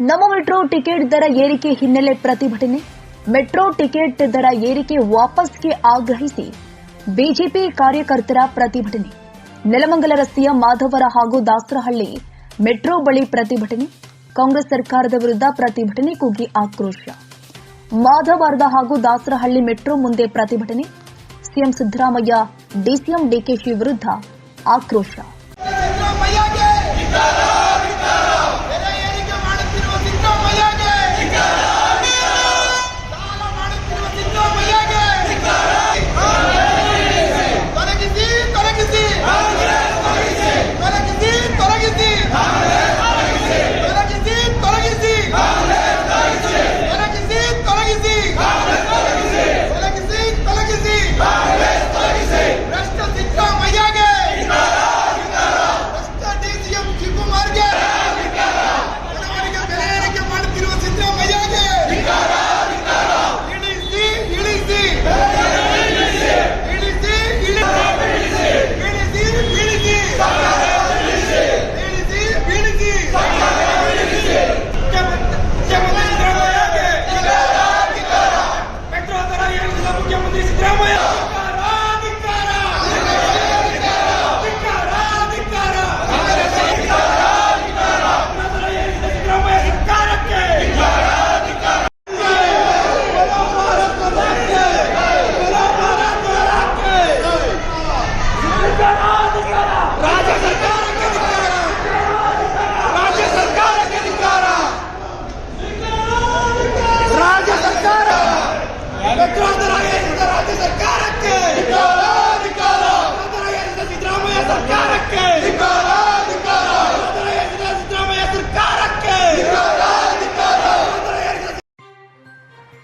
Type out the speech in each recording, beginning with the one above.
ನಮ್ಮ metro ticket ದರ ಏರಿಕೆ ಹಿನ್ನೆಲೆ ಪ್ರತಿಭಟನೆ. ಮೆಟ್ರೋ ಟಿಕೆಟ್ ದರ ಏರಿಕೆ ವಾಪಸ್ಗೆ ಆಗ್ರಹಿಸಿ ಬಿಜೆಪಿ ಕಾರ್ಯಕರ್ತರ ಪ್ರತಿಭಟನೆ. ನೆಲಮಂಗಲ ರಸ್ತೆಯ ಮಾಧವರ ಹಾಗೂ ದಾಸರಹಳ್ಳಿ ಮೆಟ್ರೋ ಬಳಿ ಪ್ರತಿಭಟನೆ. ಕಾಂಗ್ರೆಸ್ ಸರ್ಕಾರದ ವಿರುದ್ಧ ಪ್ರತಿಭಟನೆ ಕುಗ್ಗಿ ಆಕ್ರೋಶ. ಮಾಧವಾರದ ಹಾಗೂ ದಾಸರಹಳ್ಳಿ ಮೆಟ್ರೋ ಮುಂದೆ ಪ್ರತಿಭಟನೆ. ಸಿಎಂ ಸಿದ್ದರಾಮಯ್ಯ, ಡಿಸಿಎಂ ಡಿಕೆಶಿ ವಿರುದ್ಧ ಆಕ್ರೋಶ.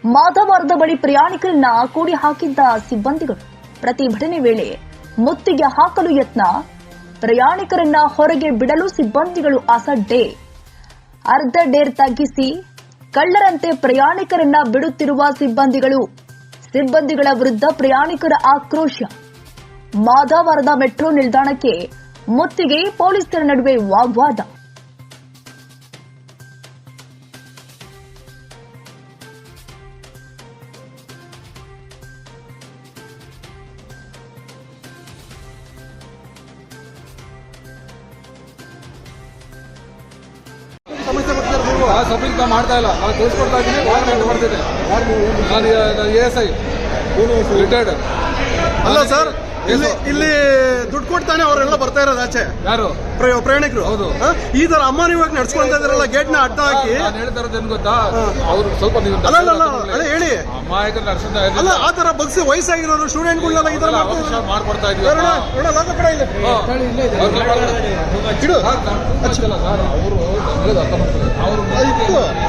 ಮಾಧವರದ ಬಳಿ ಪ್ರಯಾಣಿಕರನ್ನ ಕೂಡಿ ಹಾಕಿದ್ದ ಸಿಬ್ಬಂದಿಗಳು ಪ್ರತಿಭಟನೆ ವೇಳೆ ಮುತ್ತಿಗೆ ಹಾಕಲು ಯತ್ನ. ಪ್ರಯಾಣಿಕರನ್ನ ಹೊರಗೆ ಬಿಡಲು ಸಿಬ್ಬಂದಿಗಳು ಅಸಡ್ಡೆ. ಅರ್ಧ ಡೇರ್ ತಗ್ಗಿಸಿ ಕಳ್ಳರಂತೆ ಪ್ರಯಾಣಿಕರನ್ನ ಬಿಡುತ್ತಿರುವ ಸಿಬ್ಬಂದಿಗಳು. ಸಿಬ್ಬಂದಿಗಳ ವಿರುದ್ಧ ಪ್ರಯಾಣಿಕರ ಆಕ್ರೋಶ. ಮಾಧವರದ ಮೆಟ್ರೋ ನಿಲ್ದಾಣಕ್ಕೆ ಮುತ್ತಿಗೆ ಪೊಲೀಸರ ನಡುವೆ ವಾಗ್ವಾದ. ಆ ಸಬ್ಮಿಟ್ ನಾವು ಮಾಡ್ತಾ ಇಲ್ಲ ನಾನು ತಿಳಿಸ್ಕೊಡ್ತಾ ಇದ್ದೀನಿ ವಾರಂಟ್ ಮಾಡ್ತಿದ್ದೆ ನಾನು ಎ ಎಸ್ ಐ ರಿಟೈರ್ಡ್ ಅಲ್ಲ ಸರ್ ಇಲ್ಲಿ ಇಲ್ಲಿ ದುಡ್ಡು ಕೊಡ್ತಾನೆ ಅವರೆಲ್ಲ ಬರ್ತಾ ಇರೋದು ಆಚೆ ಯಾರು ಪ್ರಯಾಣಿಕರು ಹೌದು ಈ ತರ ಅಮ್ಮ ನೀವಾಗ ನಡ್ಸ್ಕೊಂತ ಇದ್ರಲ್ಲ ಗೇಟ್ನ ಅಡ್ಡ ಹಾಕಿ ಗೊತ್ತಾ ಅವರು ಸ್ವಲ್ಪ ಅಲ್ಲ ಹೇಳಿ ಅಲ್ಲ ಆ ತರ ಬಗ್ಸಿ ವಯಸ್ಸಾಗಿರೋರು ಸ್ಟೂಡೆಂಟ್ಗಳನ್ನೆಲ್ಲ ಈ ತರ ಮಾಡ್ಕೊಡ್ತಾ ಇದ್ರು ಅವರು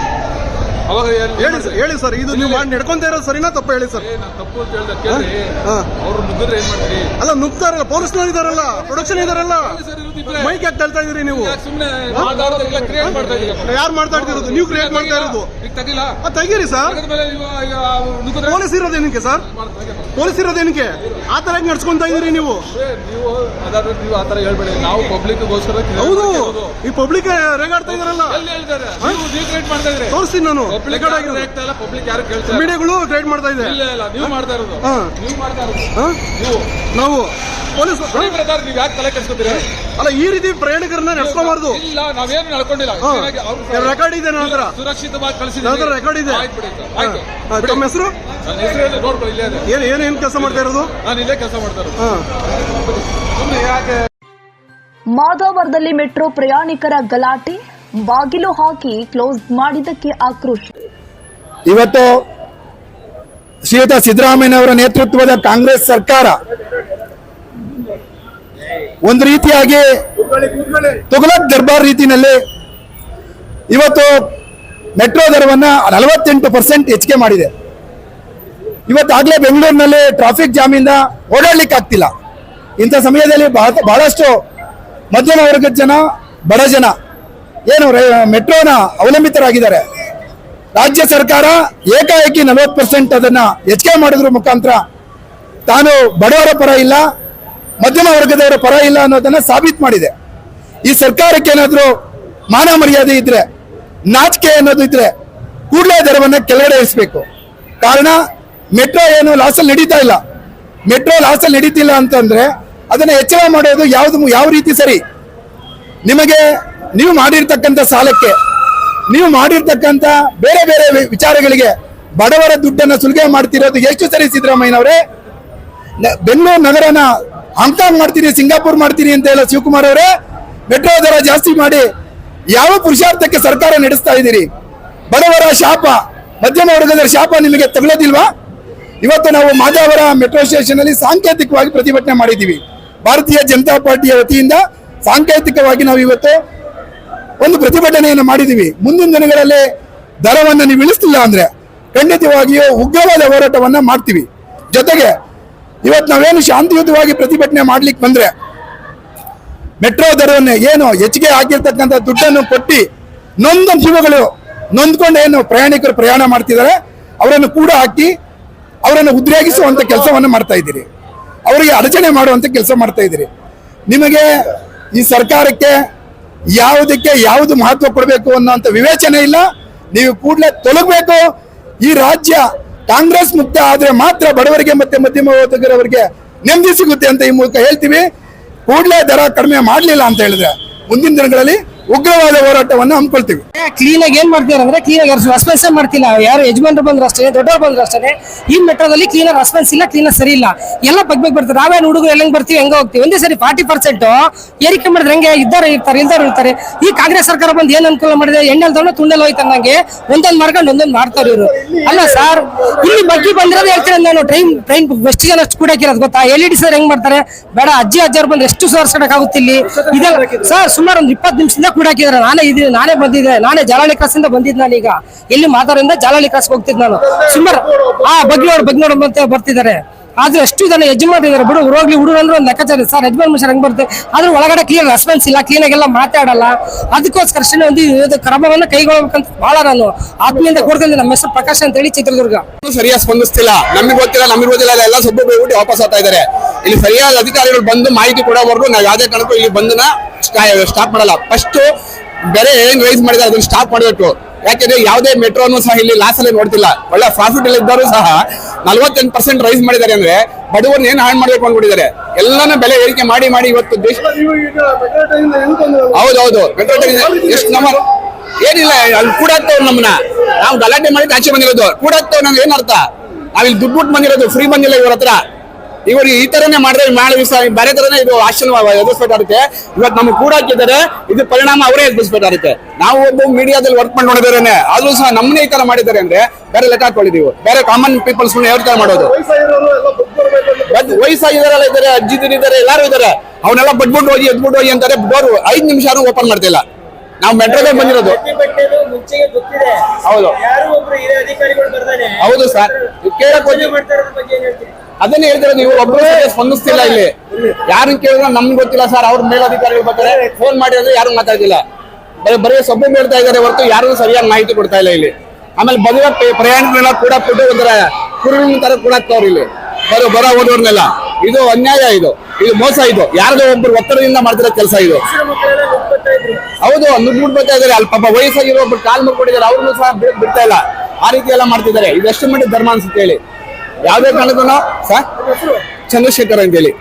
ಅವಾಗ ಹೇಳಿ ಸರ್ ಹೇಳಿ ಸರ್ ಇದು ನೀವು ಮಾಡಿ ನಡ್ಕೊಂತ ಇರೋದು ಸರಿನಾ ತಪ್ಪ ಹೇಳಿ ಸರ್? ನಾನು ತಪ್ಪು ಅಂತ ಹೇಳ್ದೆ ಕೇಳಿ. ಅವ್ರು ನುಗ್ಗಿದ್ರೆ ಏನ್ ಮಾಡ್ತೀರಿ? ಅಲ್ಲ ನುಗ್ತಾರಲ್ಲ ಪೊಲೀಸ್ನವ್ರು ಇದಾರಲ್ಲ ಪ್ರೊಡಕ್ಷನ್ ಇದಾರಲ್ಲ. ಮೈಕ್ ಯಾಕೆ ತಳ್ತಾ ಇದೀರಿ ನೀವು? ಮಾತಾಡೋದೆಲ್ಲ ಕ್ರಿಯೇಟ್ ಮಾಡ್ತಾ ಇದೀವಿ ಯಾರು ಮಾತಾಡ್ತಿರೋದು ನೀವು ಕ್ರಿಯೇಟ್ ಮಾಡ್ತಾ ಇರೋದು. ತೆಗಿಲ್ಲ ಸರ್. ಪೊಲೀಸ್ ಇರೋದೇನಕ್ಕೆ ಸರ್? ಪೊಲೀಸ್ ಇರೋದೇನಕ್ಕೆ ಆ ತರ ಹೆಂಗ್ ನಡ್ಸ್ಕೊಂತ ನೀವು. ನೀವು ಅದಾದ್ರೆ ನೀವು ಆತರ ಹೇಳ್ಬೇಡಿ. ನಾವು ಪಬ್ಲಿಕ್ ಗೋಸ್ಕರ ಹೌದು. ಈ ಪಬ್ಲಿಕ್ ರೇಗಾಡ್ತಾ ಇದಾರಲ್ಲ ತೋರಿಸ್ತೀನಿ ನಾನು. ಪಬ್ಲಿಕ್ ಯಾರು ಕೇಳ್ತಾರೆ ಮೀಡಿಯಾಗಳು ಟ್ರೇಡ್ ಮಾಡ್ತಾ ಇದೆ. ನೀವು ಮಾಡ್ತಾ ಇರೋದು. ನೀವು ಮಾಡ್ತಾ ಇರೋದು. ನಾವು. ಪೊಲೀಸ್ ನೀವು ಯಾಕೆ ತಲೆ ಕೆಡ್ಸ್ಕೊತೀರಿ? ಅಲ್ಲ ಈ ರೀತಿ ಪ್ರಯಾಣಿಕರನ್ನ ನಡ್ಸ್ಕೊಬಾರ್ದು ಇಲ್ಲ ನಾವೇನು ನಡ್ಕೊಂಡಿಲ್ಲ. ರೆಕಾರ್ಡ್ ಇದೆ ನಂತರ ಸುರಕ್ಷಿತವಾಗಿ ರೆಕಾರ್ಡ್ ಇದೆ. ತಮ್ಮ ಹೆಸರು? ನನ್ನ ಹೆಸರು ಹೇಳಿ ನೋಡ್ಕೊಳ್ಳಿ ಇಲ್ಲೇ ಇದೆ. ಏನ್ ಏನ್ ಏನ್ ಕೆಲಸ ಮಾಡ್ತಾ ಇರೋದು? ನಾನು ಇಲ್ಲೇ ಕೆಲಸ ಮಾಡ್ತಾ ಇರೋದು. ಹಾ. ಸುಮ್ಮನೆ ಯಾಕೆ? ಮಾಧವರದಲ್ಲಿ ಮೆಟ್ರೋ ಪ್ರಯಾಣಿಕರ ಗಲಾಟೆ ಬಾಗಿಲು ಹಾಕಿ ಕ್ಲೋಸ್ ಮಾಡಿದ್ದಕ್ಕೆ ಆಕ್ರೋಶ. ಇವತ್ತು ಶ್ರೀಯುತ ಸಿದ್ದರಾಮಯ್ಯನವರ ನೇತೃತ್ವದ ಕಾಂಗ್ರೆಸ್ ಸರ್ಕಾರ ಒಂದು ರೀತಿಯಾಗಿ ತುಗಲಕ್ ದರ್ಬಾರ್ ರೀತಿಯಲ್ಲಿ ಇವತ್ತು ಮೆಟ್ರೋ ದರವನ್ನು ನಲವತ್ತೆಂಟು ಪರ್ಸೆಂಟ್ ಹೆಚ್ಚಿಗೆ ಮಾಡಿದೆ. ಇವತ್ತಾಗಲೇ ಬೆಂಗಳೂರಿನಲ್ಲಿ ಟ್ರಾಫಿಕ್ ಜಾಮಿಂದ ಓಡಾಡ್ಲಿಕ್ಕೆ ಆಗ್ತಿಲ್ಲ ಇಂಥ ಸಮಯದಲ್ಲಿ ಬಹಳ- ಬಹಳಷ್ಟು ಮಧ್ಯಮ ವರ್ಗದ ಜನ, ಬಡ ಜನ ಏನು ಮೆಟ್ರೋನ ಅವಲಂಬಿತರಾಗಿದ್ದಾರೆ. ರಾಜ್ಯ ಸರ್ಕಾರ ಏಕಾಏಕಿ ನಲವತ್ತು ಪರ್ಸೆಂಟ್ ಅದನ್ನ ಹೆಚ್ಚಿಗೆ ಮಾಡಿದ್ರ ಮುಖಾಂತರ ತಾನು ಬಡವರ ಪರ ಇಲ್ಲ ಮಧ್ಯಮ ವರ್ಗದವರ ಪರ ಇಲ್ಲ ಅನ್ನೋದನ್ನ ಸಾಬೀತು ಮಾಡಿದೆ. ಈ ಸರ್ಕಾರಕ್ಕೆ ಏನಾದರೂ ಮಾನ ಮರ್ಯಾದೆ ಇದ್ರೆ, ನಾಚಿಕೆ ಅನ್ನೋದು ಇದ್ರೆ ಕೂಡಲೇ ದರವನ್ನ ಕೆಳಗಡೆ ಇಳಿಸ್ಬೇಕು. ಕಾರಣ, ಮೆಟ್ರೋ ಏನು ಲಾಸಲ್ಲಿ ನಡೀತಾ ಇಲ್ಲ. ಮೆಟ್ರೋ ಲಾಸಲ್ಲಿ ನಡೀತಿಲ್ಲ ಅಂತಂದ್ರೆ ಅದನ್ನ ಹೆಚ್ಚಳ ಮಾಡೋದು ಯಾವ್ದು, ಯಾವ ರೀತಿ ಸರಿ? ನಿಮಗೆ ನೀವು ಮಾಡಿರ್ತಕ್ಕಂಥ ಸಾಲಕ್ಕೆ, ನೀವು ಮಾಡಿರ್ತಕ್ಕಂಥ ಬೇರೆ ಬೇರೆ ವಿಚಾರಗಳಿಗೆ ಬಡವರ ದುಡ್ಡನ್ನ ಸುಲಿಗೆ ಮಾಡ್ತಿರೋದು ಎಷ್ಟು ಸರಿ ಸಿದ್ದರಾಮಯ್ಯನವರೇ? ಬೆಂಗಳೂರು ನಗರನ ಹಾಂಗ್ಕಾಂಗ್ ಮಾಡ್ತೀನಿ, ಸಿಂಗಾಪುರ್ ಮಾಡ್ತೀನಿ ಅಂತ ಹೇಳ ಶಿವಕುಮಾರ್ ಅವರೇ, ಮೆಟ್ರೋ ದರ ಜಾಸ್ತಿ ಮಾಡಿ ಯಾವ ಪುರುಷಾರ್ಥಕ್ಕೆ ಸರ್ಕಾರ ನಡೆಸ್ತಾ ಇದ್ದೀರಿ? ಬಡವರ ಶಾಪ, ಮಧ್ಯಮ ವರ್ಗದ ಶಾಪ ನಿಮಗೆ ತಗೊಳ್ಳೋದಿಲ್ವಾ ಇವತ್ತು ನಾವು ಮಾದಾವರ ಮೆಟ್ರೋ ಸ್ಟೇಷನ್ ಅಲ್ಲಿ ಸಾಂಕೇತಿಕವಾಗಿ ಪ್ರತಿಭಟನೆ ಮಾಡಿದ್ದೀವಿ. ಭಾರತೀಯ ಜನತಾ ಪಾರ್ಟಿಯ ವತಿಯಿಂದ ಸಾಂಕೇತಿಕವಾಗಿ ನಾವು ಇವತ್ತು ಒಂದು ಪ್ರತಿಭಟನೆಯನ್ನು ಮಾಡಿದ್ದೀವಿ. ಮುಂದಿನ ದಿನಗಳಲ್ಲಿ ದರವನ್ನು ನೀವು ಇಳಿಸ್ತಿಲ್ಲ ಅಂದ್ರೆ ಖಂಡಿತವಾಗಿಯೂ ಉಗ್ರವಾದ ಹೋರಾಟವನ್ನ ಮಾಡ್ತೀವಿ. ಜೊತೆಗೆ ಇವತ್ತು ನಾವೇನು ಶಾಂತಿಯುತವಾಗಿ ಪ್ರತಿಭಟನೆ ಮಾಡ್ಲಿಕ್ಕೆ ಬಂದ್ರೆ ಮೆಟ್ರೋ ದರವನ್ನು ಏನು ಹೆಚ್ಚಿಗೆ ಆಗಿರ್ತಕ್ಕಂಥ ದುಡ್ಡನ್ನು ಕೊಟ್ಟು ನೊಂದ ಜೀವಗಳು ನೊಂದ್ಕೊಂಡು ಏನು ಪ್ರಯಾಣಿಕರು ಪ್ರಯಾಣ ಮಾಡ್ತಿದ್ದಾರೆ, ಅವರನ್ನು ಕೂಡ ಹಾಕಿ ಅವರನ್ನು ಉದ್ರೇಗಿಸುವಂಥ ಕೆಲಸವನ್ನು ಮಾಡ್ತಾ ಇದ್ದೀರಿ. ಅವರಿಗೆ ಅಡಚಣೆ ಮಾಡುವಂಥ ಕೆಲಸ ಮಾಡ್ತಾ ಇದ್ದೀರಿ. ನಿಮಗೆ ಈ ಸರ್ಕಾರಕ್ಕೆ ಯಾವುದಕ್ಕೆ ಯಾವುದು ಮಹತ್ವ ಕೊಡಬೇಕು ಅನ್ನೋಂಥ ವಿವೇಚನೆ ಇಲ್ಲ. ನೀವು ಕೂಡಲೇ ತೊಲಗಬೇಕು. ಈ ರಾಜ್ಯ ಕಾಂಗ್ರೆಸ್ ಮುಕ್ತ ಆದ್ರೆ ಮಾತ್ರ ಬಡವರಿಗೆ ಮತ್ತೆ ಮಧ್ಯಮ ವರ್ಗದವರಿಗೆ ನೆಮ್ಮದಿ ಸಿಗುತ್ತೆ ಅಂತ ಈ ಮೂಲಕ ಹೇಳ್ತೀವಿ. ಕೂಡಲೇ ದರ ಕಡಿಮೆ ಮಾಡಲಿಲ್ಲ ಅಂತ ಹೇಳಿದ್ರೆ ಮುಂದಿನ ದಿನಗಳಲ್ಲಿ ಉಗ್ರವಾದ ಹೋರಾಟವನ್ನು ಹಮ್ಮಿಕೊಳ್ತೀವಿ. ಕ್ಲೀನ್ ಆಗಿ ಏನ್ ಮಾಡ್ತೀರಾ ಅಂದ್ರೆ ಕ್ಲೀನ್ ಆಗಿ ರೆಸ್ಪಾನ್ಸ್ ಮಾಡ್ತಿಲ್ಲ. ಯಾರು ಯಜಮಾನ್ರು ಬಂದ್ರು ಅಷ್ಟೇ ದೊಡ್ಡವ್ರು ಬಂದ್ರು ಅಷ್ಟೇ ಈ ಮೆಟ್ರೋದಲ್ಲಿ ಕ್ಲೀನ್ ರೆಸ್ಪಾನ್ಸ್ ಇಲ್ಲ ಕ್ಲೀನ್ ಸರಿ ಇಲ್ಲ. ಎಲ್ಲ ಬಗ್ಗೆ ಬರ್ತಾರೆ. ನಾವೇನು ಹುಡುಗರು ಎಲ್ಲ ಬರ್ತೀವಿ, ಹೆಂಗ ಹೋಗ್ತೀವಿ? ಒಂದೇ ಸರಿ ಫಾರ್ಟಿ ಪರ್ಸೆಂಟ್ ಏರಿಕೆ ಮಾಡಿದ್ರೆ ಹೆಂಗೆ ಇದ್ದಾರೆ, ಇರ್ತಾರೆ ಇಲ್ದಾರು ಇರ್ತಾರೆ. ಈ ಕಾಂಗ್ರೆಸ್ ಸರ್ಕಾರ ಬಂದು ಏನ್ ಅನುಕೂಲ ಮಾಡಿದೆ? ಎಣ್ಣೆಲ್ದವ್ನ ತುಂಡಲ್ಲಿ ಹೋಯ್ತು ನಂಗೆ. ಒಂದೊಂದು ಮಾರ್ಕೊಂಡು ಒಂದೊಂದು ಮಾಡ್ತಾರೆ ಇವರು. ಅಲ್ಲ ಸರ್ ಇಲ್ಲಿ ಬಗ್ಗೆ ಬಂದಿರೋದು ಹೇಳ್ತೀನಿ ನಾನು? ಟ್ರೈನ್ ಟ್ರೈನ್ ಎಷ್ಟು ಜನ ಅಷ್ಟು ಕೂಡಾಕಿರೋದು ಗೊತ್ತಾ? ಎಲ್ ಇ ಡಿ ಸರ್ ಹೆಂಗ್ ಮಾಡ್ತಾರೆ? ಬೇಡ, ಅಜ್ಜಿ ಅಜ್ಜವ್ರು ಬಂದು ಎಷ್ಟು ಸುಧಾರಿಸೋಕ್ಕಾಗುತ್ತೆ ಇಲ್ಲಿ? ಇದೆಲ್ಲ ಸರ್ ಸುಮಾರು ಒಂದು ಇಪ್ಪತ್ತು ನಿಮಿಷದಿಂದ ಕೂಡಾಕಿದ್ದಾರೆ ನಾನೇ ಇದೀನಿ, ನಾನೇ ಬಂದಿದ್ದೆ, ನಾನೇ ಜಾಲಾಳಿಕಾಸಿಂದ ಕ್ರಾಸ್ ಇಂದ ನಾನು ಈಗ. ಎಲ್ಲಿ ಮಾತಾಡಿಂದ ಜಲಾಳಿ ಕ್ರಾಸ್ ಹೋಗ್ತಿದ್ ನಾನು. ಸುಮಾರು, ಆ ಬಗ್ಗೆ ನೋಡು ಬಗ್ಗೆ ನೋಡು ಅಂತ ಬರ್ತಿದ್ದಾರೆ. ಆದ್ರೆ ಎಷ್ಟು ಜನ ಯಜಮಾನ್ ಇದಾರೆ. ಬಿಡು ಹೋಗ್ಲಿ ಹುಡುಗ ಅಂದ್ರೆ ಒಂದು ಲೆಕ್ಕಾಚಾರ. ಸರ್, ಯಜಮಾನ್ ಮನುಷ್ಯರು ಹೆಂಗ್ ಬರುತ್ತೆ? ಆದ್ರೆ ಒಳಗಡೆ ಕ್ಲಿಯರ್ ರೆಸ್ಪಾನ್ಸ್ ಇಲ್ಲ ಕ್ಲೀನ್ ಆಗೆಲ್ಲ ಮಾತಾಡಲ್ಲ. ಅದಕ್ಕೋಸ್ಕರ ಅಷ್ಟೇ ಒಂದು ಕ್ರಮವನ್ನು ಕೈಗೊಳ್ಳಬೇಕಂತ ಬಹಳ ನಾನು ಆತ್ಮೀಯಿಂದ ಕೊಡ್ತೀನಿ ನಮ್ಮ ಹೆಸರು ಪ್ರಕಾಶ್ ಅಂತ ಹೇಳಿ ಚಿತ್ರದುರ್ಗ. ಸರಿಯಾಗಿ ಸ್ಪಂದಿಸ್ತಿಲ್ಲ. ನಮಗೆ ಗೊತ್ತಿಲ್ಲ ನಮಗೆ ಗೊತ್ತಿಲ್ಲ ಎಲ್ಲ ಸಬ್ಬು ಹೋಗ್ಬಿಟ್ಟು ವಾಪಸ್ ಆಗ್ತಾ ಇದ್ದಾರೆ. ಇಲ್ಲಿ ಸರಿಯಾದ ಅಧಿಕಾರಿಗಳು ಬಂದು ಮಾಹಿತಿ ಕೊಡೋವರೆಗೂ ನಾವು ಯಾವುದೇ ಕಾರಣಕ್ಕೂ ಇಲ್ಲಿ ಬಂದನ್ನ ಸ್ಟಾಪ್ ಮಾಡಲ್ಲ. ಫಸ್ಟ್ ಬೇರೆ ಏನ್ ರೈಸ್ ಮಾಡಿದ್ರೆ ಅದನ್ನ ಸ್ಟಾಪ್ ಮಾಡಬೇಕು. ಯಾಕೆಂದ್ರೆ ಯಾವುದೇ ಮೆಟ್ರೋನು ಸಹ ಇಲ್ಲಿ ಲಾಸ್ ಅಲ್ಲಿ ನೋಡ್ತಿಲ್ಲ. ಒಳ್ಳೆ ಪ್ರಾಫಿಟ್ ಅಲ್ಲಿ ಇದ್ದರೂ ಸಹ ನಲ್ವತ್ತೆಂಟು ಪರ್ಸೆಂಟ್ ರೈಸ್ ಮಾಡಿದ್ದಾರೆ ಅಂದ್ರೆ ಬಡವರನ್ನ ಏನ್ ಹಾಳು ಮಾಡ್ಬೇಕು ಅಂದ್ಬಿಟ್ಟಿದ್ದಾರೆ. ಎಲ್ಲಾನು ಬೆಲೆ ಏರಿಕೆ ಮಾಡಿ ಮಾಡಿ ಇವತ್ತು ದೇಶ ಹೌದೌದು. ಮೆಟ್ರೋ ಟ್ರೈನ್ ಎಷ್ಟು ನಮ್ಮ ಏನಿಲ್ಲ ಅಲ್ಲಿ ಕೂಡ ನಮ್ಮನ್ನ. ನಾವು ಗಲಾಟೆ ಮಾಡಿ ಆಚೆ ಬಂದಿರೋದು. ಕೂಡ ನಮ್ಗೆ ಏನ್ ಅರ್ಥ? ನಾವಿಲ್ಲಿ ದುಡ್ಡು ಬಿಟ್ಟು ಬಂದಿರೋದು ಫ್ರೀ ಬಂದಿಲ್ಲ ಇವ್ರ ಹತ್ರ. ಇವ್ರಿಗೆ ಈ ತರನೇ ಮಾಡಿದ್ರೆ ನಾಳೆ ದಿವಸ ಬೇರೆ ತರನೇ ಇದು ಆಕ್ಷನ್ ಎದುರಿಸ್ಬೇಕಾಗುತ್ತೆ. ಇವತ್ತು ನಮ್ಗೆ ಕೂಡ ಹಾಕಿದ್ದಾರೆ ಇದು ಪರಿಣಾಮ ಅವರೇ ಎದುರಿಸ್ಬೇಕಾಗುತ್ತೆ. ನಾವು ಒಬ್ಬ ಮೀಡಿಯಾದಲ್ಲಿ ವರ್ಕ್ ಮಾಡಿ ನೋಡಿದಾರೇನೆ ಆದ್ರೂ ಸಹ ನಮ್ಮನ್ನೇ ಈ ತರ ಮಾಡಿದ್ದಾರೆ ಅಂದ್ರೆ ಬೇರೆ ಲೆಕ್ಕ ಹಾಕೊಂಡಿದೀವಿ ಬೇರೆ ಕಾಮನ್ ಪೀಪಲ್ಸ್ ಯಾವ ತರ ಮಾಡೋದು. ವಯಸ್ಸಾಗಿದಾರಲ್ಲ ಇದಾರೆ ಅಜ್ಜಿದಿರು ಇದಾರೆ ಎಲ್ಲಾರು ಇದಾರೆ ಅವನ್ನೆಲ್ಲ ಬಡ್ಬಿಟ್ಟು ಹೋಗಿ ಎದ್ಬಿಟ್ಟು ಹೋಗಿ ಅಂತಾರೆ ಡೋರ್ ಐದು ನಿಮಿಷ ಓಪನ್ ಮಾಡ್ತಿಲ್ಲ. ನಾವು ಮೆಟ್ರೋಗೆ ಬಂದಿರೋದು. ಹೌದು. ಹೌದು ಸರ್. ಕೇಳಕ್ ಹೋಗಿ ಅದನ್ನೇ ಹೇಳ್ತಾರೆ ನೀವು ಒಬ್ರು ಸರಿಯಾಗಿ ಸ್ಪಂದಿಸ್ತಿಲ್ಲ ಇಲ್ಲಿ. ಯಾರನ್ನ ಕೇಳಿದ್ರೆ ನಮ್ಗೆ ಗೊತ್ತಿಲ್ಲ ಸರ್ ಅವ್ರ ಮೇಲಧಿಕಾರಿಗಳು ಬರ್ತಾರೆ. ಫೋನ್ ಮಾಡಿದ್ರೆ ಯಾರು ಮಾತಾಡ್ತಿಲ್ಲ. ಬರೀ ಬರೀ ಸೊಬ್ಬು ಹೇಳ್ತಾ ಇದ್ದಾರೆ ಹೊರತು ಯಾರು ಸರಿಯಾಗಿ ಮಾಹಿತಿ ಕೊಡ್ತಾ ಇಲ್ಲ ಇಲ್ಲಿ. ಆಮೇಲೆ ಬದುವ ಪ್ರಯಾಣಿಕರೆಲ್ಲ ಕೂಡ ಫುಡ್ ಒಂಥರ ಕುರುಳಿನ ತರ ಕೂಡ ಹಾಕ್ತವ್ರು ಇಲ್ಲಿ. ಬರೋ ಬರೋ ಹೋದವ್ರನ್ನೆಲ್ಲ ಇದು ಅನ್ಯಾಯ ಇದು. ಇದು ಮೋಸ ಇದು. ಯಾರದೋ ಒಬ್ರು ಒತ್ತಡದಿಂದ ಮಾಡ್ತಿರೋ ಕೆಲಸ ಇದು. ಹೌದು ನುಗ್ಬಿಟ್ಟು ಬರ್ತಾ ಇದಾರೆ ಅಲ್ಲಿ ಪಾಪ ವಯಸ್ಸಾಗಿರೋ ಒಬ್ರು ಕಾಲ್ ಮುರ್ಕೊಂಡಿದ್ದಾರೆ. ಅವ್ರನ್ನೂ ಸಹ ಬಿಡ್- ಬಿಡ್ತಾ ಇಲ್ಲ. ಆ ರೀತಿ ಎಲ್ಲ ಮಾಡ್ತಿದ್ದಾರೆ. ಇದು ಎಷ್ಟು ಮಟ್ಟಿಗೆ ಧರ್ಮ ಅನ್ಸುತ್ತೆ ಹೇಳಿ. ಯಾವುದೇ ಕಾರಣಕ್ಕೂ ಸರ್ ಚಂದ್ರಶೇಖರ್ ಅಂತ ಹೇಳಿ